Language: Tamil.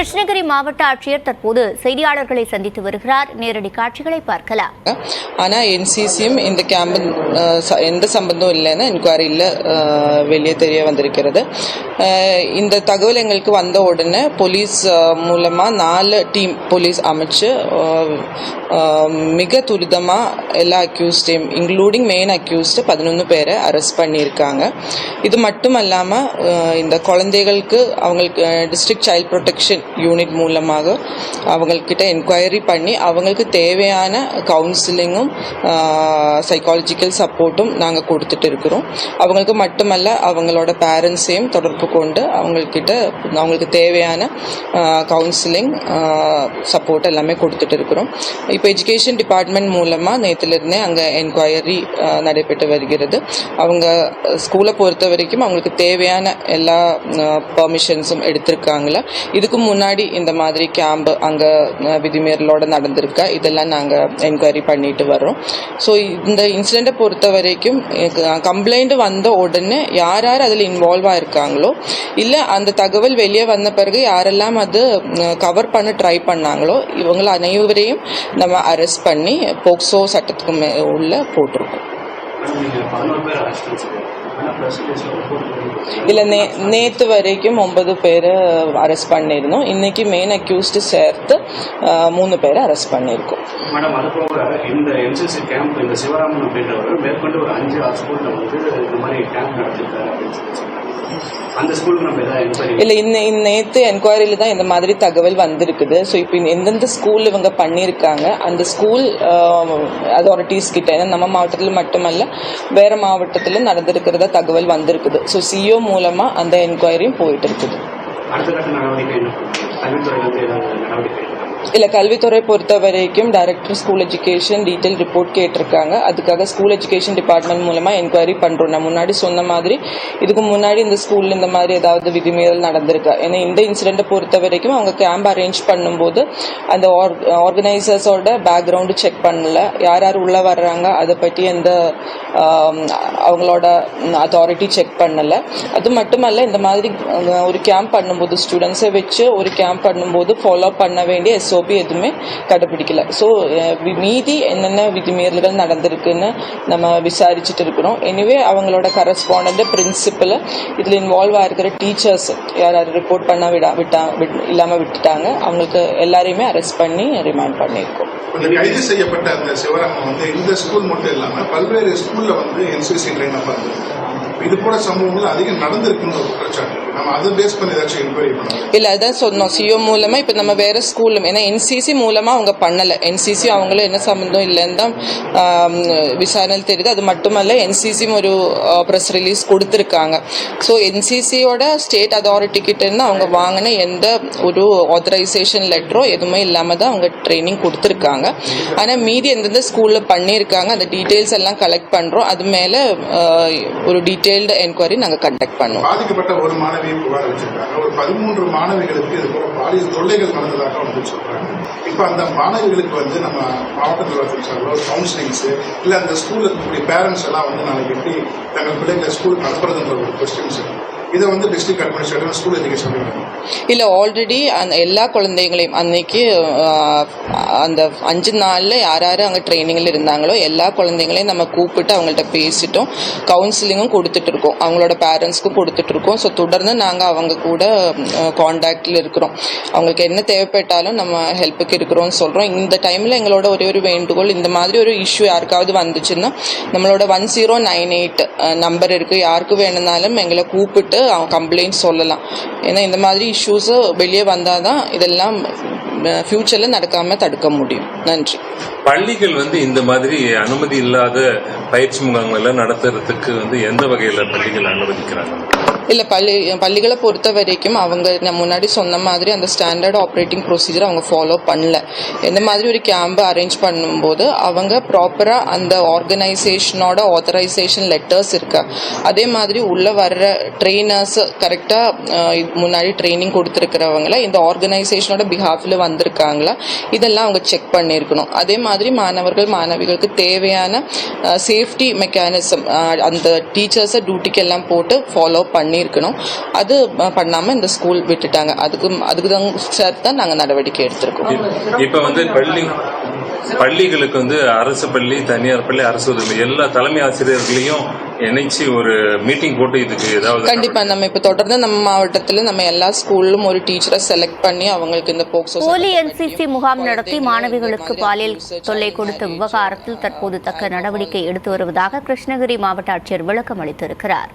கிருஷ்ணகிரி மாவட்ட ஆட்சியர் தற்போது செய்தியாளர்களை சந்தித்து வருகிறார். நேரடி காட்சிகளை பார்க்கலாம். ஆனால் என்சிசியும் இந்த கேம்பு எந்த சம்பந்தம் இல்லைன்னு என்கொயரியில் வெளியே தெரிய வந்திருக்கிறது. இந்த தகவல் எங்களுக்கு வந்த உடனே போலீஸ் மூலமாக நாலு டீம் போலீஸ் அமைச்சு மிக துரிதமாக எல்லா அக்யூஸ்டையும் இன்க்ளூடிங் மெயின் அக்யூஸ்டு பதினொன்று பேரை அரெஸ்ட் பண்ணியிருக்காங்க. இது மட்டும் இல்லாமல் இந்த குழந்தைகளுக்கு அவங்களுக்கு டிஸ்ட்ரிக்ட் சைல்ட் ப்ரொடெக்ஷன் யூனிட் மூலமாக அவங்கக்கிட்ட என்கொயரி பண்ணி அவங்களுக்கு தேவையான கவுன்சிலிங்கும் சைக்காலஜிக்கல் சப்போர்ட்டும் நாங்கள் கொடுத்துட்டு இருக்கிறோம். அவங்களுக்கு மட்டுமல்ல அவங்களோட பேரண்ட்ஸையும் தொடர்பு கொண்டு அவங்கக்கிட்ட அவங்களுக்கு தேவையான கவுன்சிலிங் சப்போர்ட் எல்லாமே கொடுத்துட்டு இருக்கிறோம். இப்போ எஜுகேஷன் டிபார்ட்மெண்ட் மூலமாக நேற்றுலேருந்தே அங்கே என்கொயரி நடைபெற்று வருகிறது. அவங்க ஸ்கூலை பொறுத்த வரைக்கும் அவங்களுக்கு தேவையான எல்லா பர்மிஷன்ஸும் எடுத்திருக்காங்களா? இதுக்கு முன் முன்னாடி இந்த மாதிரி கேம்ப் அங்கே விதிமீறலோட நடந்திருக்கா. இதெல்லாம் நாங்கள் என்கொயரி பண்ணிட்டு வரோம் ஸோ இந்த இன்சிடெண்ட்டை பொறுத்த வரைக்கும் கம்ப்ளைண்ட் வந்த உடனே யார் யார் அதில் இன்வால்வ் ஆயிருக்காங்களோ இல்லை அந்த தகவல் வெளியே வந்த பிறகு யாரெல்லாம் அது கவர் பண்ண ட்ரை பண்ணாங்களோ இவங்களை அனைவரையும் நம்ம அரெஸ்ட் பண்ணி போக்சோ சட்டத்துக்கு மே உள்ள போட்டிருக்கோம். நீங்கள் இல்லை நே நேற்று வரைக்கும் ஒன்பது பேரை அரெஸ்ட் பண்ணியிருந்தோம் இன்னைக்கு மெயின் அக்யூஸ்டு சேர்த்து மூணு பேரை அரெஸ்ட் பண்ணியிருக்கோம் மேடம் அது போக இந்த என்சிசி கேம்ப் இந்த சிவராமன் அப்படின்றவர் மேற்கொண்டு ஒரு அஞ்சு ஆறு வந்து இந்த மாதிரி கேம்ப் நடத்திருக்காரு அப்படின்னு சொல்லி அந்த ஸ்கூலுக்கு நம்ம இல்லை இன்ன நேத்து என்கொயரியில் தான் இந்த மாதிரி தகவல் வந்திருக்குது. ஸோ இப்போ எந்தெந்த ஸ்கூல் இவங்க பண்ணியிருக்காங்க அந்த ஸ்கூல் அத்தாரிட்டிஸ் கிட்ட ஏன்னா நம்ம மாவட்டத்தில் மட்டுமல்ல வேற மாவட்டத்தில் நடந்திருக்கிறதா தகவல் வந்திருக்குது. ஸோ சிஓ மூலமாக அந்த என்கொயரியும் போயிட்டு இருக்குது. அடுத்த கட்ட நடவடிக்கை என்ன? பண்ணுறீங்க கல்வித்துறை வந்து ஏதாவது நடவடிக்கை இல்லை கல்வித்துறை பொறுத்த வரைக்கும் director school education detail report கேட்டிருக்காங்க. அதுக்காக ஸ்கூல் எஜுகேஷன் டிபார்ட்மெண்ட் மூலமாக என்கொயரி பண்ணுறோம் நான் முன்னாடி சொன்ன மாதிரி இதுக்கு முன்னாடி இந்த ஸ்கூலில் இந்த மாதிரி ஏதாவது விதிமீறல் நடந்திருக்கா? ஏன்னா இந்த இன்சிடெண்ட்டை பொறுத்த வரைக்கும் அவங்க கேம்ப் அரேஞ்ச் பண்ணும்போது அந்த ஆர்கனைசர்ஸோட பேக்ரவுண்டு செக் பண்ணல. யார் யார் உள்ளே வர்றாங்க அதை பற்றி எந்த அவங்களோட அத்தாரிட்டி செக் பண்ணலை. அது மட்டுமல்ல இந்த மாதிரி ஒரு கேம்ப் பண்ணும்போது ஸ்டூடெண்ட்ஸை வச்சு ஒரு கேம்ப் பண்ணும்போது ஃபாலோ பண்ண வேண்டிய எஸ்ஓபி எதுவுமே கடைபிடிக்கல ஸோ மீதி என்னென்ன விதிமீறல்கள் நடந்திருக்குன்னு நம்ம விசாரிச்சுட்டு இருக்கிறோம். எனிவே அவங்களோட கரஸ்பாண்டன்ட் பிரின்சிபல் இதில் இன்வால்வ் ஆகிருக்கிற டீச்சர்ஸ் யார் யார் ரிப்போர்ட் பண்ண விடா விட்டா விட் இல்லாமல் விட்டுட்டாங்க. அவங்களுக்கு எல்லாரையுமே அரெஸ்ட் பண்ணி ரிமைண்ட் பண்ணியிருக்கோம். கைது செய்யப்பட்ட அந்த சிவராமன் வந்து இந்த ஸ்கூல் மட்டும் இல்லாமல் பல்வேறு ஸ்கூல்ல வந்து என்சிசி ட்ரெயின் அப்ப இது போல சம்பவங்கள் அதிகம் நடந்திருக்குன்னு ஒரு பிரச்சனை. நம்ம அதை பேஸ் பண்ணி ஏதாச்சும் என்கொயரி பண்ணலாம் இல்லை அதான் சொன்னோம். சிஓ மூலமாக இப்போ நம்ம வேற ஸ்கூலும் ஏன்னா என்சிசி மூலமாக அவங்க பண்ணலை. என்சிசி அவங்களும் என்ன சம்மந்தம் இல்லைன்னு தான் விசாரணையில் தெரியுது. அது மட்டுமல்ல என்சிசியும் ஒரு ப்ரெஸ் ரிலீஸ் கொடுத்துருக்காங்க. ஸோ என்சிசியோட ஸ்டேட் அத்தாரிட்டி கிட்டேருந்து அவங்க வாங்கின எந்த ஒரு ஆத்தரைசேஷன் லெட்டரோ எதுவுமே இல்லாமல் தான் அவங்க ட்ரைனிங் கொடுத்துருக்காங்க. ஆனால் மீதி எந்தெந்த ஸ்கூலில் பண்ணியிருக்காங்க அந்த டீட்டெயில்ஸ் எல்லாம் கலெக்ட் பண்ணுறோம் அது மேலே ஒரு டீடைல்டு என்கொயரி நாங்கள் கண்டக்ட் பண்ணுவோம். பாதிக்கப்பட்ட ஒரு மாணவியை புகார் வச்சிருக்காங்க ஒரு பதிமூன்று மாணவிகளுக்கு இது போல பாலியல் தொல்லைகள் நடந்ததாக வந்து சொல்றாங்க இப்ப அந்த மாணவிகளுக்கு வந்து நம்ம மாவட்ட நிர்வாகத்தில் சார்பில் கவுன்சிலிங்ஸ் இல்ல அந்த ஸ்கூல்ல இருக்கக்கூடிய பேரண்ட்ஸ் எல்லாம் வந்து நாளைக்கு எப்படி தங்கள் பிள்ளைகளை ஸ்கூலுக்கு அனுப்புறதுன்ற ஒரு கொஸ்டின்ஸ் இதை வந்து டிஸ்ட்ரிக்ட் அட்மினிஸ்ட்ரேட்டர் ஸ்கூல் எஜுகேஷன் இல்லை ஆல்ரெடி அந்த எல்லா குழந்தைங்களையும் அன்னைக்கு அந்த அஞ்சு நாளில் யார் யார் அங்கே ட்ரைனிங்கில் இருந்தாங்களோ எல்லா குழந்தைங்களையும் நம்ம கூப்பிட்டு அவங்கள்ட்ட பேசிட்டோம். கவுன்சிலிங்கும் கொடுத்துட்டு இருக்கோம். அவங்களோட பேரண்ட்ஸ்க்கும் கொடுத்துட்டு இருக்கோம். ஸோ தொடர்ந்து நாங்கள் அவங்க கூட காண்டாக்டில் இருக்கிறோம். அவங்களுக்கு என்ன தேவைப்பட்டாலும் நம்ம ஹெல்ப்புக்கு இருக்கிறோம்னு சொல்கிறோம் இந்த டைமில் எங்களோட ஒரே ஒரு வேண்டுகோள் இந்த மாதிரி ஒரு இஷ்யூ யாருக்காவது வந்துச்சுன்னா நம்மளோட one zero nine eight number இருக்குது யாருக்கு வேணும்னாலும் எங்களை கூப்பிட்டு அவங்க கம்ப்ளைண்ட் சொல்லலாம். ஏன்னா இந்த மாதிரி இஷ்யூஸு வெளியே வந்தால் தான் இதெல்லாம் ஃப்யூச்சரில் நடக்காமல் தடுக்க முடியும். நன்றி. பள்ளிகள் வந்து இந்த மாதிரி அனுமதி இல்லாத பயிற்சி முகாம்கள் நடத்துறதுக்கு வந்து எந்த வகையில் பள்ளிகள் அனுமதிக்கிறாங்க? இல்லை பள்ளி பள்ளிகளை பொறுத்த வரைக்கும் அவங்க நான் முன்னாடி சொன்ன மாதிரி அந்த ஸ்டாண்டர்ட் ஆப்ரேட்டிங் ப்ரொசீஜர் அவங்க ஃபாலோ பண்ணல. எந்த மாதிரி ஒரு கேம்ப் அரேஞ்ச் பண்ணும்போது அவங்க ப்ராப்பராக அந்த ஆர்கனைசேஷனோட ஆத்தரைசேஷன் லெட்டர்ஸ் இருக்கா. அதே மாதிரி உள்ளே வர்ற ட்ரெயினர்ஸ் கரெக்டாக முன்னாடி ட்ரைனிங் கொடுத்துருக்கிறவங்கள இந்த ஆர்கனைசேஷனோட பிஹாஃபில் வந்திருக்காங்களா இதெல்லாம் அவங்க செக் பண்ணியிருக்கணும் அதே மாதிரி மாணவர்கள் மாணவிகளுக்கு தேவையான சேஃப்டி மெக்கானிசம் அந்த டீச்சர்ஸை டியூட்டிக்கெல்லாம் போட்டு ஃபாலோ பண்ணி பண்ணியிருக்கணும். அது அஹ், பண்ணாம இந்த ஸ்கூல் விட்டுட்டாங்க. அதுக்கு அதுக்கு தான் சார் தான் நாங்கள் நடவடிக்கை எடுத்திருக்கோம். இப்ப வந்து பள்ளி பள்ளிகளுக்கு வந்து அரசு பள்ளி தனியார் பள்ளி அரசு உதவி எல்லா தலைமை ஆசிரியர்களையும் இணைச்சு ஒரு மீட்டிங் போட்டு இதுக்கு ஏதாவது கண்டிப்பா. நம்ம இப்ப தொடர்ந்து நம்ம மாவட்டத்துல நம்ம எல்லா ஸ்கூல்லும் ஒரு டீச்சரை செலக்ட் பண்ணி அவங்களுக்கு இந்த போக்சோ போலி என்சிசி முகாம் நடத்தி மாணவிகளுக்கு பாலியல் தொல்லை கொடுத்த விவகாரத்தில் தற்போது தக்க நடவடிக்கை எடுத்து வருவதாக கிருஷ்ணகிரி மாவட்ட ஆட்சியர் விளக்கம் அளித்திருக்கிறார்.